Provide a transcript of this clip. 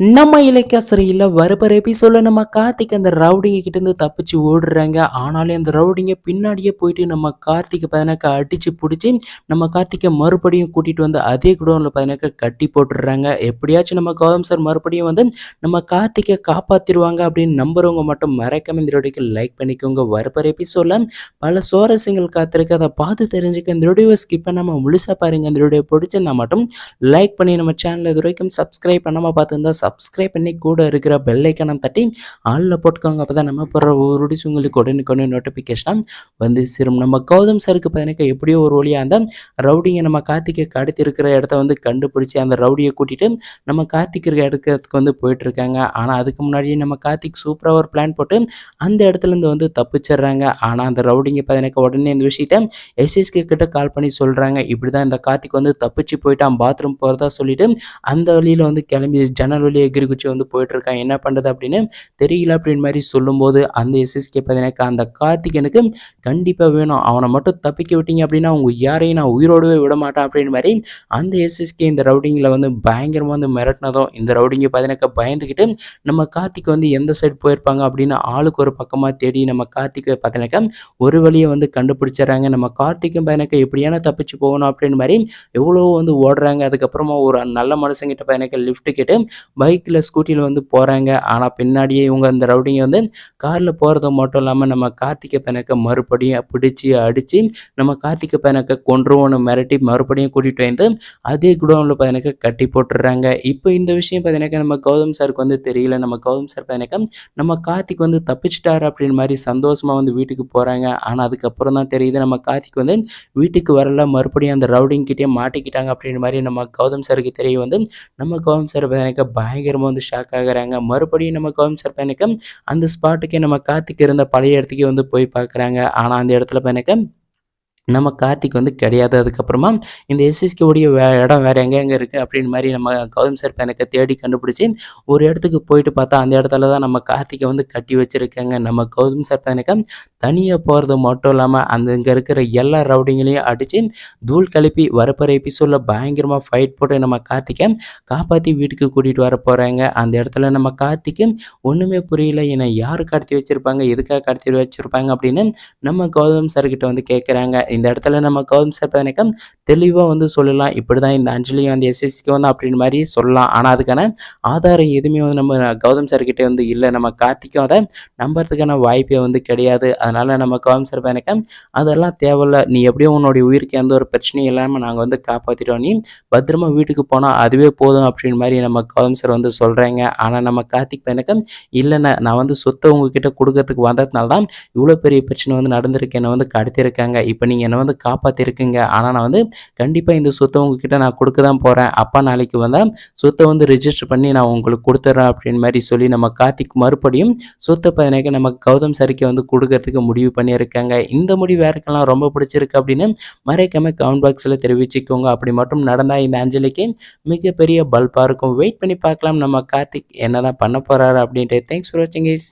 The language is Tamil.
நம்ம இலக்கிய சிறையில் வரப்போற எபிசோட நம்ம கார்த்திக் அந்த ரவுடிங்க கிட்ட இருந்து தப்பிச்சு ஓடுறாங்க. ஆனாலும் அந்த ரவுடிங்க பின்னாடியே போயிட்டு நம்ம கார்த்திகை பதினாக்க அடிச்சு பிடிச்சி நம்ம கார்த்திகை மறுபடியும் கூட்டிட்டு வந்து அதே குடோன்ல பதினாக்க கட்டி போட்டுடுறாங்க. எப்படியாச்சும் நம்ம கௌதம் சார் மறுபடியும் வந்து நம்ம கார்த்திகை காப்பாத்திடுவாங்க அப்படின்னு நம்புறவங்க மட்டும் மறக்காம இந்த வீடியோக்கு லைக் பண்ணிக்கோங்க. வரப்போற எபிசோட்ல பல சுவாரஸ்யங்கள் காத்திருக்கு. அதை பார்த்து தெரிஞ்சுக்க இந்த வீடியோவை ஸ்கிப் பண்ணாமல் முழுசா பாருங்க. இந்த வீடியோ பிடிச்சிருந்தா மட்டும் லைக் பண்ணி நம்ம சேனல் இது வரைக்கும் சப்ஸ்கிரைப் பண்ணாம பார்த்துருந்தா சப்ஸ்கிரைப் பண்ணி கூட இருக்கிற பெல்லைக்கனம் தட்டி ஆளில் போட்டுக்கோங்க. அப்போ தான் நம்ம போடுற ஒரு டிஸ் உங்களுக்கு உடனுக்குடனே நோட்டிஃபிகேஷன் வந்து சேரும். நம்ம கௌதம் சருக்கு பதினக்கு எப்படியோ ஒரு வழியாக அந்த ரவுடிங்க நம்ம கார்த்திகை கடத்தி இருக்கிற இடத்த வந்து கண்டுபிடிச்சி அந்த ரவுடியை கூட்டிகிட்டு நம்ம கார்த்திக் இருக்கிற இடத்துக்கு வந்து போயிட்டுருக்காங்க ஆனால் அதுக்கு முன்னாடியே நம்ம கார்த்திக் சூப்பராக ஒரு பிளான் போட்டு அந்த இடத்துல இருந்து வந்து தப்பிச்சிடுறாங்க. ஆனால் அந்த ரவுடிங்க பதினக்கு உடனே இந்த விஷயத்த எஸ்எஸ்கே கிட்ட கால் பண்ணி சொல்கிறாங்க இப்படி தான் இந்த கார்த்திக் வந்து தப்பிச்சு போயிட்டான். பாத்ரூம் போகிறதா சொல்லிட்டு அந்த வழியில் வந்து கிளம்பி ஜன்னல் வழி எகிரி குச்சி வந்து போயிட்டு இருக்கான் என்ன பண்ணுறது அப்படின்னு தெரியல அப்படின்னு மாதிரி சொல்லும்போது அந்த எஸ்எஸ்கே பார்த்தீங்கன்னா அந்த கார்த்திக் எனக்கு கண்டிப்பாக வேணும். அவனை மட்டும் தப்பிக்க விட்டீங்க அப்படின்னா அவங்க யாரையும் நான் உயிரோடவே விட மாட்டேன் அப்படின்னு மாதிரி அந்த எஸ்எஸ்கே இந்த ரவுடிங்கில் வந்து பயங்கரமாக வந்து மிரட்டினதும் இந்த ரவுடிங்க பார்த்தீங்கன்னா பயந்துக்கிட்டு நம்ம கார்த்திக் வந்து எந்த சைடு போயிருப்பாங்க அப்படின்னு ஆளுக்கு ஒரு பக்கமாக தேடி நம்ம கார்த்திகை பதினக்க ஒரு வழியை வந்து கண்டுபிடிச்சிடுறாங்க. நம்ம கார்த்திக்கும் பதினக்க எப்படியான தப்பிச்சு போகணும் அப்படின்னு மாதிரி எவ்வளோ வந்து ஓடுறாங்க. அதுக்கப்புறமா ஒரு நல்ல மனுஷங்கிட்ட பதினக்க லிஃப்ட் கேட்டு பைக்கில் ஸ்கூட்டியில் வந்து போகிறாங்க ஆனால் பின்னாடியே இவங்க அந்த ரவுடிங்க வந்து காரில் போகிறது மட்டும் இல்லாமல் நம்ம கார்த்திகை பெனக்க மறுபடியும் பிடிச்சி அடித்து நம்ம கார்த்திகை பெனக்க கொன்றுவோன்னு மிரட்டி மறுபடியும் கூட்டிகிட்டு வந்து அதே குடோனில் பதினக்க கட்டி போட்டுடுறாங்க இப்போ இந்த விஷயம் பார்த்தீங்கன்னா நம்ம கௌதம் சாருக்கு வந்து தெரியல. நம்ம கௌதம் சார் பார்த்தீங்கன்னாக்கா நம்ம கார்த்திக் வந்து தப்பிச்சிட்டாரு அப்படின்னு மாதிரி சந்தோஷமாக வந்து வீட்டுக்கு போகிறாங்க ஆனால் அதுக்கப்புறம் தான் தெரியுது நம்ம கார்த்திக் வந்து வீட்டுக்கு வரல. மறுபடியும் அந்த ரவுடிங் கிட்டே மாட்டிக்கிட்டாங்க அப்படின்னு மாதிரி நம்ம கௌதம் சாருக்கு தெரிய வந்து நம்ம கௌதம் சார் பார்த்தீங்கன்னாக்கா பயங்கரமாக வந்து ஷாக் ஆகுறாங்க. மறுபடியும் நம்ம கௌதம் சார் அந்த ஸ்பாட்டுக்கே நம்ம கார்த்திக் இருந்த பழைய இடத்துக்கே வந்து போய் பார்க்குறாங்க. ஆனால் அந்த இடத்துல பயணிக்க நம்ம கார்த்திக் வந்து கிடையாது. அதுக்கப்புறமா இந்த எஸ்எஸ்கே உடைய வே இடம் வேறு எங்கெங்கே இருக்குது அப்படின்னு மாதிரி நம்ம கௌதம் சார் எனக்கு தேடி கண்டுபிடிச்சி ஒரு இடத்துக்கு போயிட்டு பார்த்தா அந்த இடத்துல தான் நம்ம கார்த்திகை வந்து கட்டி வச்சுருக்காங்க. நம்ம கௌதம் சார் எனக்கு தனியாக போகிறது மட்டும் இல்லாமல் அந்த இங்கே இருக்கிற எல்லா ரவுடிங்களையும் அடித்து தூள் கலப்பி வரப்போகிற எபிசோடில் பயங்கரமாக ஃபைட் போட்டு நம்ம கார்த்திகை காப்பாற்றி வீட்டுக்கு கூட்டிகிட்டு வர போகிறாங்க அந்த இடத்துல நம்ம கார்த்திக்கு ஒன்றுமே புரியல. என்னை யார் கடத்தி வச்சுருப்பாங்க? எதுக்காக கடத்தி வச்சுருப்பாங்க? அப்படின்னு நம்ம கௌதம் சார்கிட்ட வந்து கேட்குறாங்க இந்த இடத்துல நம்ம கௌதம் சார் எனக்கு தெளிவாக வந்து சொல்லலாம். இப்படி தான் இந்த அஞ்சலியும் வந்து எஸ்எஸ்க்கு வந்து அப்படின்னு மாதிரி சொல்லலாம். ஆனால் அதுக்கான ஆதாரம் எதுவுமே வந்து நம்ம கௌதம் சார்கிட்டே வந்து இல்லை. நம்ம கார்த்திக்கும் அதை நம்புறதுக்கான வாய்ப்பே வந்து கிடையாது. அதனால் நம்ம கௌதம் சார் எனக்கு அதெல்லாம் தேவையில்ல. நீ எப்படியும் உன்னுடைய உயிருக்கு எந்த ஒரு பிரச்சனையும் இல்லாமல் நாங்கள் வந்து காப்பாற்றிட்டோம் நீ பத்திரமா வீட்டுக்கு போனால் அதுவே போதும் அப்படின்னு மாதிரி நம்ம கௌதம் சார் வந்து சொல்கிறாங்க ஆனால் நம்ம கார்த்திக் பையனுக்கு இல்லைண்ணா. நான் வந்து சொத்தை உங்ககிட்ட கொடுக்கறதுக்கு வந்ததுனால தான் இவ்வளோ பெரிய பிரச்சனை வந்து நடந்திருக்கு. என்னை வந்து கடத்திருக்காங்க இப்போ நீங்கள் என்னை வந்து காப்பாற்றிருக்கீங்க ஆனால் நான் வந்து கண்டிப்பாக இந்த சொத்தை உங்ககிட்ட நான் கொடுக்க தான் போகிறேன் அப்பா நாளைக்கு வந்தால் சொத்தை வந்து ரிஜிஸ்டர் பண்ணி நான் உங்களுக்கு கொடுத்துட்றேன் அப்படின்னு மாதிரி சொல்லி நம்ம கார்த்திக் மறுபடியும் சொத்தை பதினேக்க நம்ம கௌதம் சரிக்கு வந்து கொடுக்கறதுக்கு முடிவு பண்ணியிருக்காங்க. இந்த முடிவு யாருக்கெல்லாம் ரொம்ப பிடிச்சிருக்கு அப்படின்னு மறைக்காம கமெண்ட் பாக்ஸில் தெரிவிச்சுக்கோங்க. அப்படி மட்டும் நடந்தால் இந்த அஞ்சலிக்கு மிகப்பெரிய பல்பாக இருக்கும். வெயிட் பண்ணி பார்க்கலாம். நம்ம கார்த்திக் என்ன தான் பண்ண போகிறாரு அப்படின்ட்டு. தேங்க்ஸ் ஃபார் வாட்சிங் இஸ்